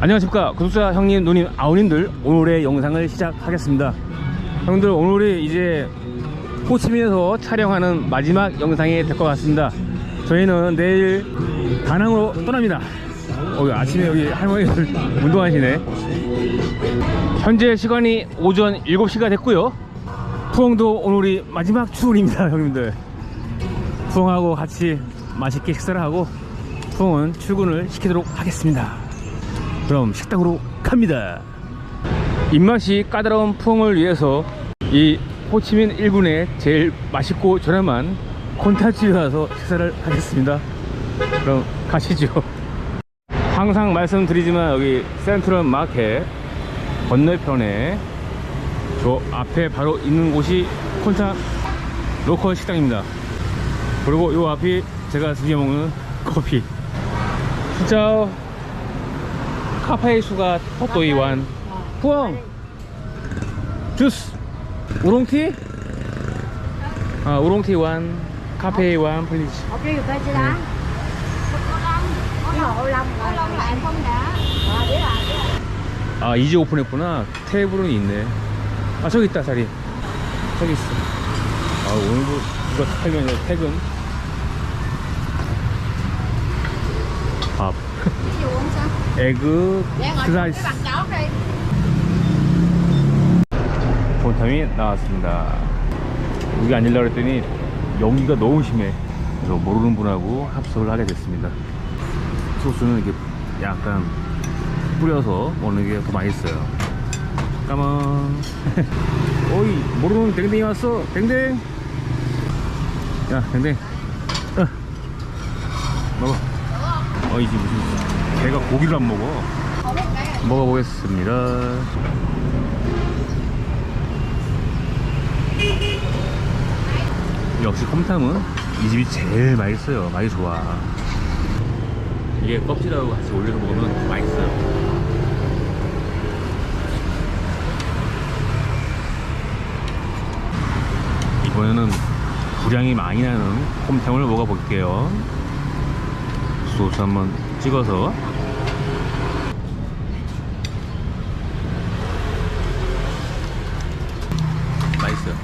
안녕하십니까. 구독자 형님 누님 아우님들 오늘의 영상을 시작하겠습니다. 형들 오늘이 이제 호치민에서 촬영하는 마지막 영상이 될 것 같습니다. 저희는 내일 다낭으로 떠납니다. 어, 아침에 여기 할머니들 운동하시네. 현재 시간이 오전 7시가 됐고요. 푸엉도 오늘이 마지막 출근입니다 형님들. 푸엉하고 같이 맛있게 식사를 하고 푸엉은 출근을 시키도록 하겠습니다 그럼 식당으로 갑니다. 입맛이 까다로운 푸엉을 위해서 이 호치민 1군에 제일 맛있고 저렴한 콘타치에 가서 식사를 하겠습니다. 그럼 가시죠. 항상 말씀드리지만 여기 센트럴 마켓 건너편에 저 앞에 바로 있는 곳이 콘타 로컬 식당입니다. 그리고 요 앞이 제가 즐겨 먹는 커피. 진짜 카페 수가 토또이 완. 푸엉. 주스. 우롱티? 아 우롱티 완. 카페 완 플리즈. Một ly cà phê đá không Ờ biết rồi biết rồi 아 이제 오픈했구나. 테이블은 있네. 아 저기 있다 자리. 저기 있어. 아 오늘도 이거 퇴근 퇴근 에그 슬라이스 본탐이 나왔습니다. 여기 앉으려고 했더니 연기가 너무 심해. 그래서 모르는 분하고 합석을 하게 됐습니다. 소스는 이렇게 약간 뿌려서 먹는 게 더 맛있어요. 까만. 어이, 모르는 댕댕이 왔어. 댕댕. 야, 댕댕. 어. 먹어. 어이, 지 무슨. 걔가 고기를 안 먹어. 먹어보겠습니다. 역시 컴탕은 이 집이 제일 맛있어요. 맛이 좋아. 이게 껍질하고 같이 올려서 먹으면 맛있어요. 이번에는 분량이 많이 나는 곰탕을 먹어볼게요. 소스 한번 찍어서 맛있어요.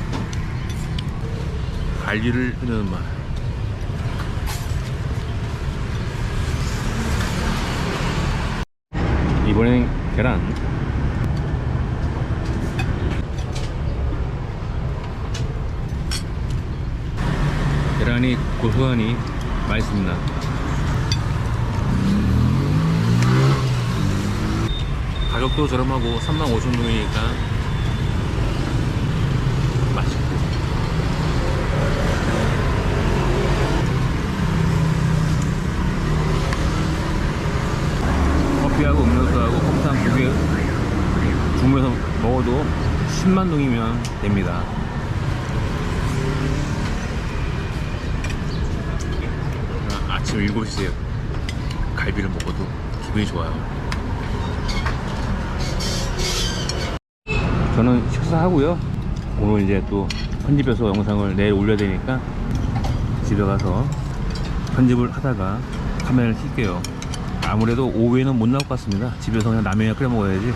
갈비를 흐르는 맛. 이번엔 계란. 계란이 고소하니 맛있습니다. 가격도 저렴하고 35,000원이니까 맛있고. 커피하고 음료수하고 컴탕 두개 주문해서 먹어도 10만 동이면 됩니다. 아침 7시에 갈비를 먹어도 기분이 좋아요 저는 식사하고요. 오늘 이제 또 편집해서 영상을 내일 올려야 되니까 집에 가서 편집을 하다가 카메라를 킬게요. 아무래도 오후에는 못 나올 것 같습니다. 집에서 그냥 라면이나 끓여 먹어야지.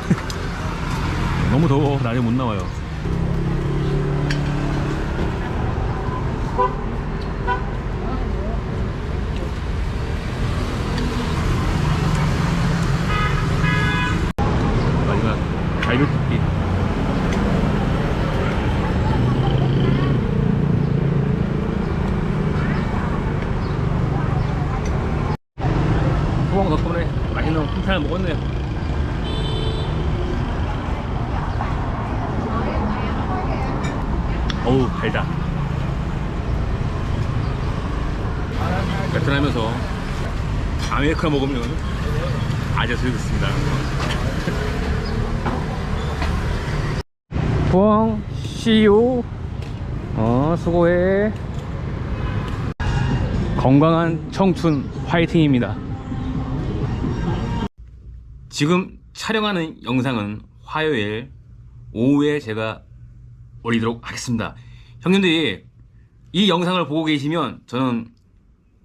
너무 더워. 낮에 못 나와요 마지막 갈비볶기 소방 덕분에 맛있는 콩탕을 먹었네요. 어우 달다. 베트남에서 아메리카노 먹으면 아주 즐겁습니다. 부엉 씨유 어 수고해 건강한 청춘 화이팅입니다. 지금 촬영하는 영상은 화요일 오후에 제가 올리도록 하겠습니다. 형님들이 이 영상을 보고 계시면 저는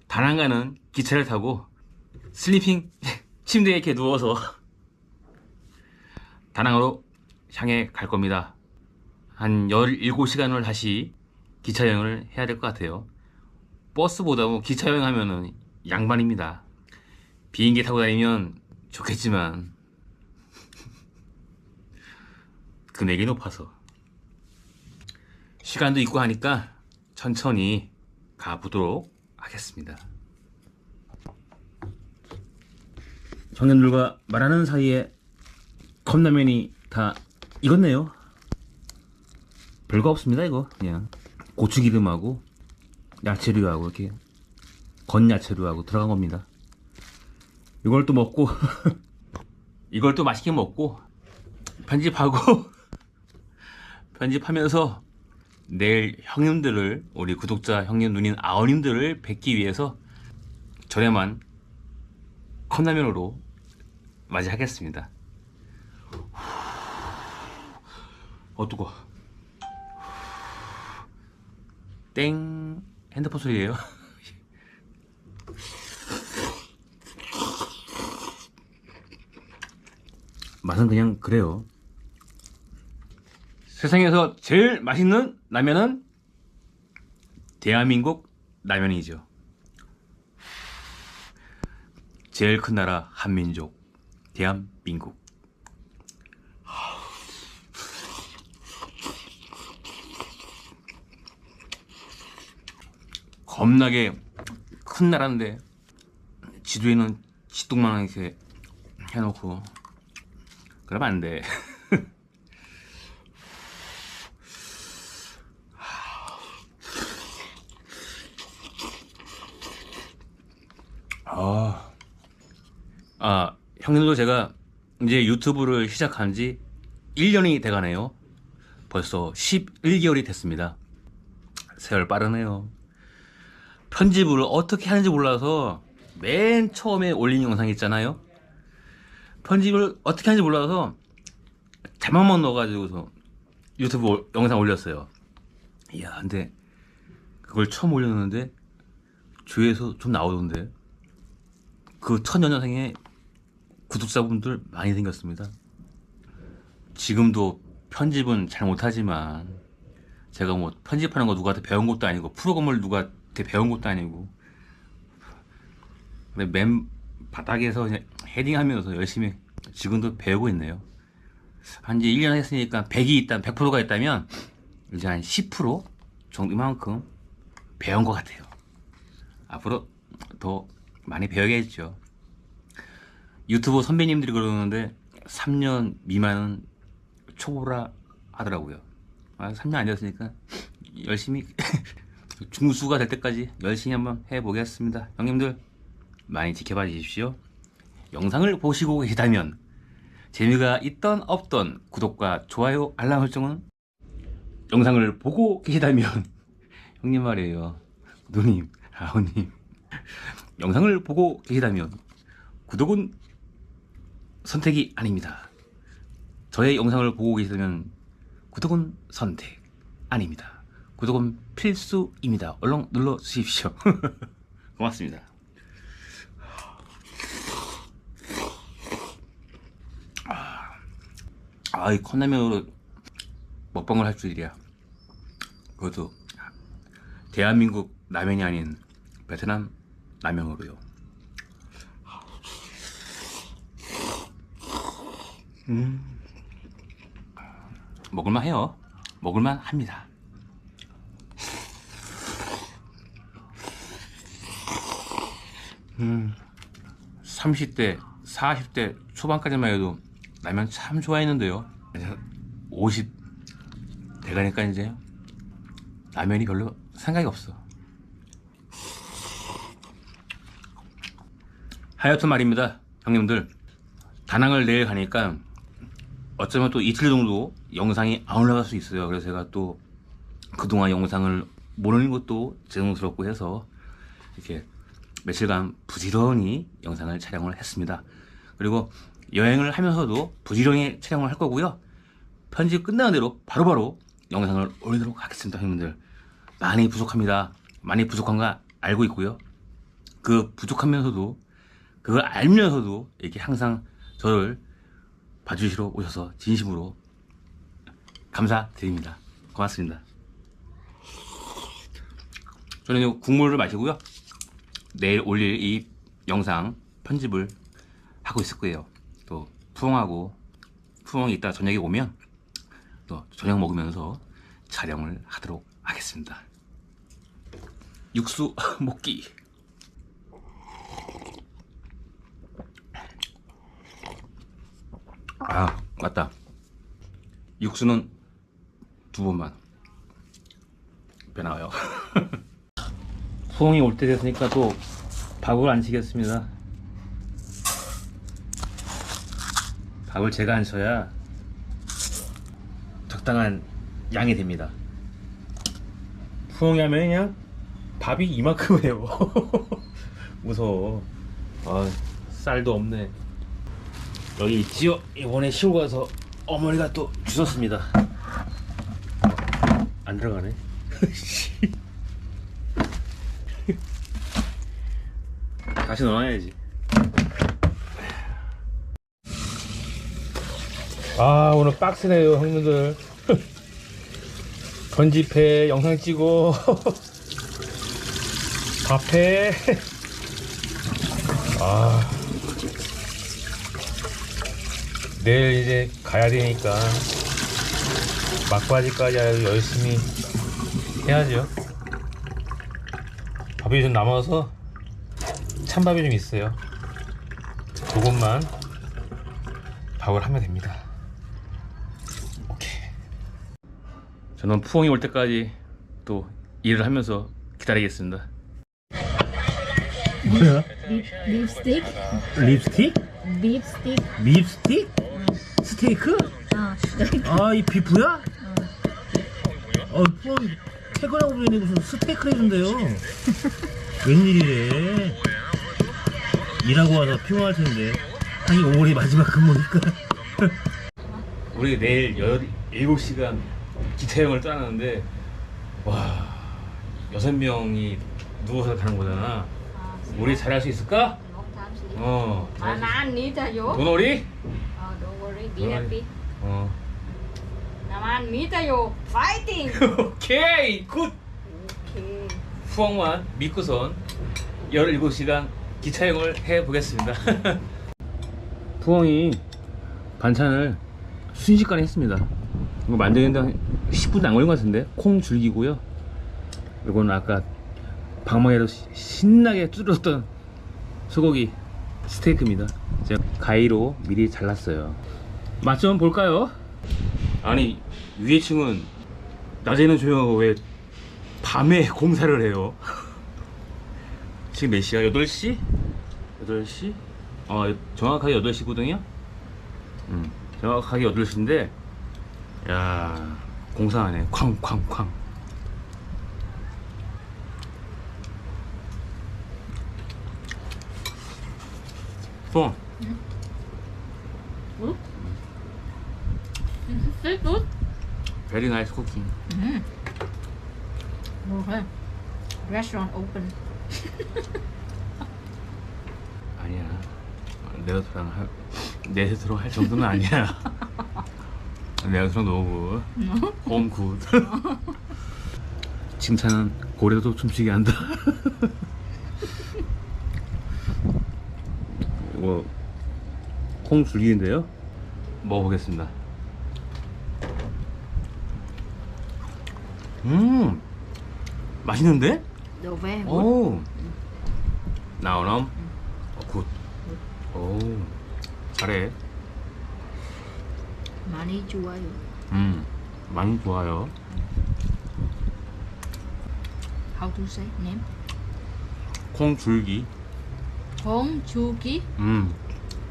다낭 가는 기차를 타고 슬리핑 침대에 이렇게 누워서 다낭으로 향해 갈 겁니다. 한 17시간을 다시 기차 여행을 해야 될 것 같아요. 버스보다 뭐 기차 여행 하면은 양반입니다. 비행기 타고 다니면 좋겠지만 금액이 높아서 시간도 있고 하니까 천천히 가보도록 하겠습니다. 청년들과 말하는 사이에 컵라면이 다 익었네요. 별거 없습니다 이거 그냥 고추기름하고 야채류하고 이렇게 건야채류하고 들어간 겁니다. 이걸 또 먹고 이걸 또 맛있게 먹고 편집하고 편집하면서 내일 형님들을 우리 구독자 형님 누님 아우님들을 뵙기 위해서 저렴한 컵라면으로 맞이하겠습니다. 어 뜨거. 땡 핸드폰 소리예요. 맛은 그냥 그래요. 세상에서 제일 맛있는 라면은 대한민국 라면이죠. 제일 큰 나라 한민족 대한민국. 겁나게 큰 나라인데 지도에는 지똥만 이렇게 해놓고 그러면 안 돼. 아, 아, 형님도 제가 이제 유튜브를 시작한 지 1년이 돼가네요. 벌써 11개월이 됐습니다. 세월 빠르네요. 편집을 어떻게 하는지 몰라서 맨 처음에 올린 영상 있잖아요. 편집을 어떻게 하는지 몰라서 자막만 넣어가지고서 유튜브 올- 영상 올렸어요. 이야, 근데 그걸 처음 올렸는데 조회수 좀 나오던데 그 천연영상에 구독자분들 많이 생겼습니다. 지금도 편집은 잘 못하지만 제가 뭐 편집하는 거 누구한테 배운 것도 아니고 프로그램을 누구한테 배운 것도 아니고 근데 맨 바닥에서 그냥 헤딩하면서 열심히 지금도 배우고 있네요. 한 이제 1년 했으니까 100이 있다, 100%가 있다면 이제 한 10% 정도만큼 배운 것 같아요. 앞으로 더 많이 배워야겠죠. 유튜브 선배님들이 그러는데 3년 미만은 초보라 하더라고요. 아, 3년 안 됐으니까 열심히 중수가 될 때까지 열심히 한번 해보겠습니다. 형님들 많이 지켜봐 주십시오. 영상을 보시고 계시다면 재미가 있던 없던 구독과 좋아요 알람 설정은 영상을 보고 계시다면 형님 말이에요. 누님, 아우님 영상을 보고 계시다면 구독은 선택이 아닙니다. 저의 영상을 보고 계시다면 구독은 선택 아닙니다. 구독은 필수입니다. 얼른 눌러 주십시오. 고맙습니다. 아, 이 컵라면으로 먹방을 할 줄이야. 그것도 대한민국 라면이 아닌 베트남 라면으로요. 음. 먹을만 해요. 먹을만 합니다. 음. 30대, 40대 초반까지만 해도 라면 참 좋아했는데요. 이제 50 대가니까 이제 라면이 별로 생각이 없어. 하여튼 말입니다. 형님들. 다낭을 내일 가니까 어쩌면 또 이틀 정도 영상이 안 올라갈 수 있어요. 그래서 제가 또 그동안 영상을 모르는 것도 죄송스럽고 해서 이렇게 며칠간 부지런히 영상을 촬영을 했습니다. 그리고 여행을 하면서도 부지런히 촬영을 할 거고요. 편집 끝나는 대로 바로 바로 영상을 올리도록 하겠습니다, 형님들. 많이 부족합니다. 많이 부족한 거 알고 있고요. 그 부족하면서도 그걸 알면서도 이렇게 항상 저를 봐주시러 오셔서 진심으로 감사드립니다. 고맙습니다. 저는 이 국물을 마시고요. 내일 올릴 이 영상 편집을 하고 있을 거예요. 또 푸엉하고 푸엉이 이따 저녁에 오면 또 저녁 먹으면서 촬영을 하도록 하겠습니다. 육수 먹기. 아 맞다. 육수는 두 번만. 배 나와요. 푸엉이 올 때 됐으니까 또 밥을 안 치겠습니다. 밥을 제가 안 쳐야 적당한 양이 됩니다. 푸엉이 하면 그냥 밥이 이만큼 해요. 무서워. 아, 쌀도 없네. 여기 있지요? 이번에 시골 가서 어머니가 또 주셨습니다. 안 들어가네. 다시 넣어야지. 아 오늘 빡세네요 형님들. 편집해 영상 찍어. 밥해. 아. 내일 이제 가야 되니까 막바지까지 열심히 해야죠. 밥이 좀 남아서 찬밥이 좀 있어요. 조금만 밥을 하면 됩니다 오케이 저는 푸엉이 올 때까지 또 일을 하면서 기다리겠습니다 뭐야? 립스틱? beef stick 립스틱? 스테이크? 아 steak 아이 비프야? 어 푸엉 퇴근하고 있는데 무슨 스테이크를 해준대요 웬일이래 일하고 와서 피곤할 텐데 하긴 5월이 마지막 근무니까 우리 내일 7시간 기차 여행을 떠나는데 와 여섯 명이 누워서 가는 거잖아. 우리 잘할 수 있을까? 어 잘할 수 na anh ní cho vô 있... 도놀이? ờ don't worry. be happy. 어. vô fighting. 오케이 굿. okay 후엉만 믿고선 17시간 기차여행을 해보겠습니다. 푸엉이 반찬을 순식간에 했습니다 이거 만드는데 한 10분도 안 걸린 것 같은데 콩 줄기고요 이거는 아까 방망이로 시- 신나게 뚫었던 소고기 스테이크입니다 제가 가위로 미리 잘랐어요 맛 좀 볼까요? 아니 위에 층은 낮에는 조용하고 왜 밤에 공사를 해요. 지금 몇 시야? 8시? 8시? 어, 정확하게 8시거든요? 음, 정확하게 8시인데, 야 공사하네. 쾅쾅쾅. 어, very good very nice cooking. okay restaurant open 아니야. 내 스토랑 할, 내 스토랑 할 정도는 아니야. 내 스토랑 너무 홈 굿. 칭찬은 고래도 춤추게 한다. 이거 콩 줄기인데요. 먹어보겠습니다. 음, 맛있는데? ve 오. 나오놈. 어, 굿. 오. 잘해. 많이 좋아요 음. 많이 좋아요. how to say name 콩 줄기. 콩주기 음.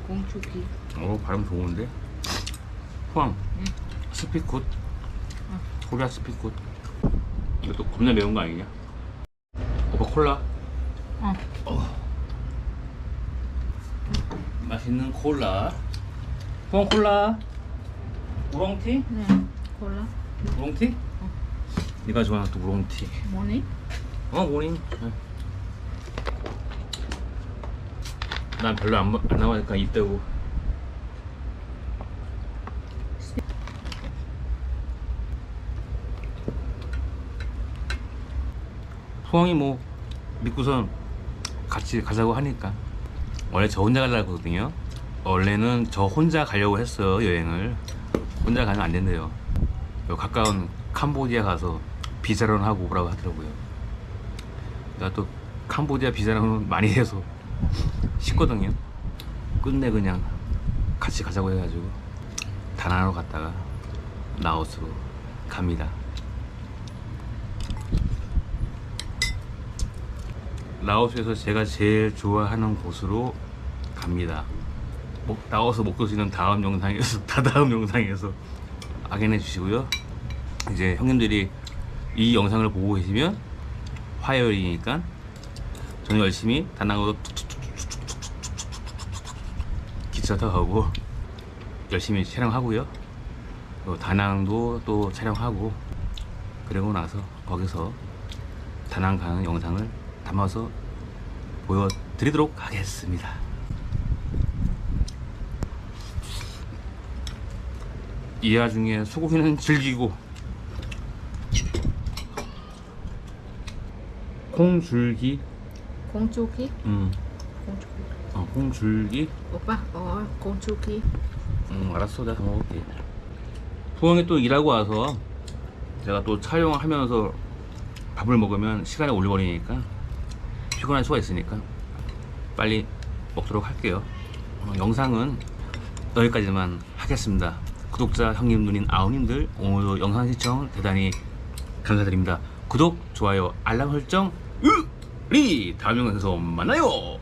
콩주기 오, 발음 좋은데? 포항. 스피굿 코리아 스피굿 이것도 겁나 매운 거 아니냐? 오빠 콜라. 어 맛있는 콜라. 포항 콜라. 우렁티? 네. 골라. 우렁티? 어. 네가 좋아하는 또 우렁티. 모닝? 어 모닝. 네. 난 별로 안, 안 나와니까 이때고. 소영이 뭐 믿고선 같이 가자고 하니까. 원래 저 혼자 가려고 하거든요. 원래는 저 혼자 가려고 했어요 여행을. 혼자 가면 안 된대요. 요 가까운 캄보디아 가서 비자론 하고 오라고 하더라고요. 내가 또 캄보디아 비자론은 많이 해서 쉽거든요. 끝내 그냥 같이 가자고 해가지고 다낭으로 갔다가 라오스로 갑니다. 라오스에서 제가 제일 좋아하는 곳으로 갑니다. 뭐, 나와서 있는 다음 영상에서 다다음 영상에서 확인해 주시고요. 이제 형님들이 이 영상을 보고 계시면 화요일이니까 저는 열심히 다낭으로 기차 타고 열심히 촬영하고요. 또 다낭도 또 촬영하고 그리고 나서 거기서 다낭 가는 영상을 담아서 보여드리도록 하겠습니다. 이 와중에 소고기는 즐기고 콩줄기, 콩주기? 음, 콩주기. 어, 콩줄기, 오빠 어 콩주기. 음, 알았어, 내가 다 먹을게. 부엉이 또 일하고 와서 제가 또 촬영하면서 밥을 먹으면 시간이 오래 걸리니까 피곤할 수가 있으니까 빨리 먹도록 할게요. 어, 영상은 여기까지만 하겠습니다. 구독자 형님 누님 아우님들 오늘도 영상 시청 대단히 감사드립니다. 구독, 좋아요, 알람 설정, 으리 다음 영상에서 만나요.